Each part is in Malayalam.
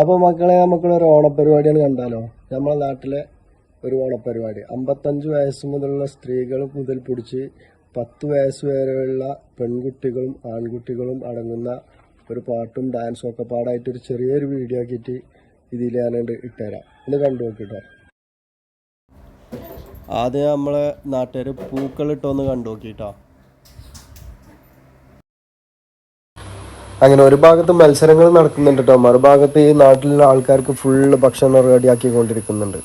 അപ്പോൾ മക്കളെ നമുക്കൊരു ഓണപ്പരിപാടിയാണ് കണ്ടാലോ? നമ്മളെ നാട്ടിലെ ഒരു ഓണപ്പരിപാടി അമ്പത്തഞ്ച് വയസ്സ് മുതലുള്ള സ്ത്രീകൾ മുതൽ പിടിച്ച് പത്ത് വയസ്സ് വരെയുള്ള പെൺകുട്ടികളും ആൺകുട്ടികളും അടങ്ങുന്ന ഒരു പാട്ടും ഡാൻസും ഒക്കെ പാടായിട്ട് ഒരു ചെറിയൊരു വീഡിയോ ആക്കിയിട്ട് ഇതിൽ ഞാനുണ്ട് ഇട്ടുതരാം ഒന്ന് കണ്ടു നോക്കിട്ടോ. ആദ്യം നമ്മളെ നാട്ടുകാർ പൂക്കളിട്ടൊന്ന് കണ്ടു നോക്കിട്ടോ. അങ്ങനെ ഒരു ഭാഗത്ത് മത്സരങ്ങൾ നടക്കുന്നുണ്ട് കേട്ടോ. മറുഭാഗത്ത് ഈ നാട്ടിലുള്ള ആൾക്കാർക്ക് ഫുള്ള് ഭക്ഷണം റെഡിയാക്കിക്കൊണ്ടിരിക്കുന്നുണ്ട്.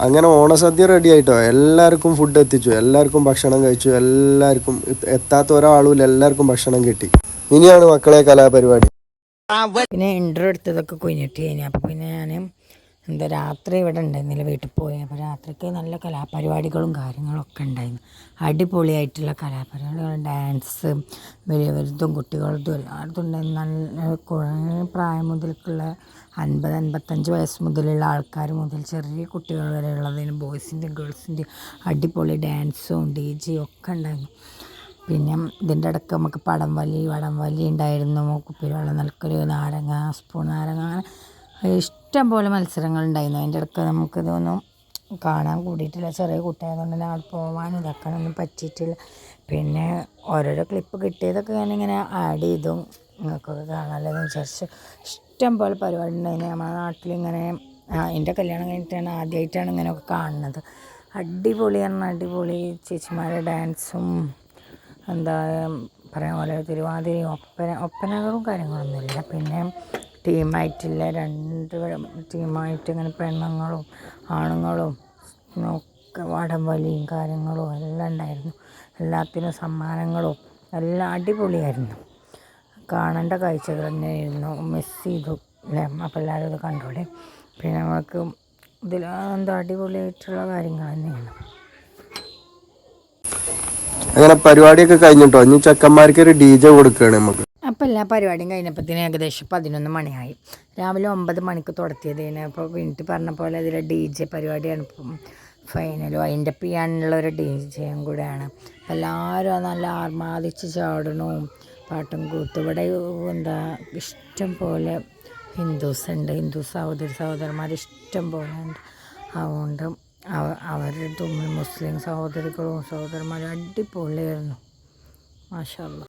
അങ്ങനെ ഓണസദ്യ റെഡി ആയിട്ടോ. എല്ലാവർക്കും ഫുഡ് എത്തിച്ചു. എല്ലാവർക്കും ഭക്ഷണം കഴിച്ചു. എല്ലാവർക്കും എത്ത- എത്താത്ത ഒരാളും എല്ലാവർക്കും ഭക്ഷണം കിട്ടി. ഇനിയാണ് മക്കളെ കലാപരിപാടി. പിന്നെ ഇന്റർ എടുത്തതൊക്കെ കുഞ്ഞിട്ട് കഴിഞ്ഞു അപ്പോൾ പിന്നെ ഞാൻ എന്താ രാത്രി ഇവിടെ ഉണ്ടായിരുന്നില്ല വീട്ടിൽ പോയി. അപ്പോൾ രാത്രിക്ക് നല്ല കലാപരിപാടികളും കാര്യങ്ങളൊക്കെ ഉണ്ടായിരുന്നു. അടിപൊളിയായിട്ടുള്ള കലാപരിപാടികൾ ഡാൻസ് വലിയ വലുതും കുട്ടികളതും എല്ലായിടത്തും ഉണ്ടായിരുന്നു. നല്ല കുറേ പ്രായം മുതൽക്കുള്ള അൻപത് അൻപത്തഞ്ച് വയസ്സ് മുതലുള്ള ആൾക്കാർ മുതൽ ചെറിയ കുട്ടികൾ വരെ ഉള്ളതിന് ബോയ്സിന്റെയും ഗേൾസിന്റെയും അടിപൊളി ഡാൻസും ഡി ജിയും ഒക്കെ ഉണ്ടായിരുന്നു. പിന്നെ ഇതിന്റെ ഇടയ്ക്ക് നമുക്ക് പടം വലി വടം വലി ഉണ്ടായിരുന്നു. കുപ്പിവെള്ളം നൽകൊരു നാരങ്ങ സ്പൂൺ നാരങ്ങ അങ്ങനെ ഇഷ്ടം പോലെ മത്സരങ്ങളുണ്ടായിരുന്നു. അതിന്റെ ഇടയ്ക്ക് നമുക്കിതൊന്നും കാണാൻ കൂടിയിട്ടില്ല. ചെറിയ കുട്ടിയായതുകൊണ്ട് തന്നെ അവിടെ പോകാനും ഇതാക്കാനൊന്നും പറ്റിയിട്ടില്ല. പിന്നെ ഓരോരോ ക്ലിപ്പ് കിട്ടിയതൊക്കെ ഞാനിങ്ങനെ ആഡ് ചെയ്തു നിങ്ങൾക്കൊക്കെ കാണാമല്ലോ വിചാരിച്ച് ഇഷ്ടം പോലെ പരിപാടി ഉണ്ടായിരുന്നു. നമ്മുടെ നാട്ടിലിങ്ങനെ എന്റെ കല്യാണം കഴിഞ്ഞിട്ടാണ് ആദ്യമായിട്ടാണ് ഇങ്ങനെയൊക്കെ കാണുന്നത്. അടിപൊളി പറഞ്ഞാൽ അടിപൊളി ചേച്ചിമാരുടെ ഡാൻസും എന്താ പറയാൻ പോലെ തിരുവാതിരയും ഒപ്പന ഒപ്പനകളും കാര്യങ്ങളൊന്നുമില്ല. പിന്നെ ടീമായിട്ടില്ല. രണ്ട് ടീമായിട്ട് ഇങ്ങനെ പെണ്ണുങ്ങളും ആണുങ്ങളും ഒക്കെ വടം വലിയും കാര്യങ്ങളും എല്ലാം ഉണ്ടായിരുന്നു. എല്ലാത്തിനും സമ്മാനങ്ങളും എല്ലാം അടിപൊളിയായിരുന്നു. കാണേണ്ട കാഴ്ചകൾ തന്നെയായിരുന്നു. മിസ് ചെയ്തു അല്ലേ? അപ്പോൾ എല്ലാവരും ഇത് കണ്ടോടെ പിന്നെ നമുക്ക് ഇതിൽ എന്താ അടിപൊളിയായിട്ടുള്ള കാര്യങ്ങൾ തന്നെയാണ്. അങ്ങനെ പരിപാടിയൊക്കെ കഴിഞ്ഞിട്ടോ? ഇനി ചെക്കന്മാർക്ക് ഒരു ഡി ജെ കൊടുക്കുകയാണ് നമുക്ക്. അപ്പോൾ എല്ലാ പരിപാടിയും കഴിഞ്ഞപ്പോഴത്തേന് ഏകദേശം പതിനൊന്ന് മണിയായി. രാവിലെ ഒമ്പത് മണിക്ക് തുടത്തിയതേന്. അപ്പോൾ വീട്ടിൽ പറഞ്ഞ പോലെ അതിൽ ഡി ജെ പരിപാടിയാണ് ഇപ്പം ഫൈനലും. അതിന്റെ ചെയ്യാനുള്ള ഒരു ഡി ജെയും കൂടെയാണ്. എല്ലാവരും നല്ല ആർമാദിച്ച് ചാടണു പാട്ടും കൂത്തും ഇവിടെ എന്താ ഇഷ്ടം പോലെ ഹിന്ദുസ് ഉണ്ട് ഹിന്ദു സഹോദരി സഹോദരന്മാർ ഇഷ്ടം പോലെ ഉണ്ട്. അതുകൊണ്ട് അവ- അവരുടെ മുസ്ലിം സഹോദരികളും സഹോദരന്മാരും അടിപൊളിയായിരുന്നു. മാഷാ അല്ലാ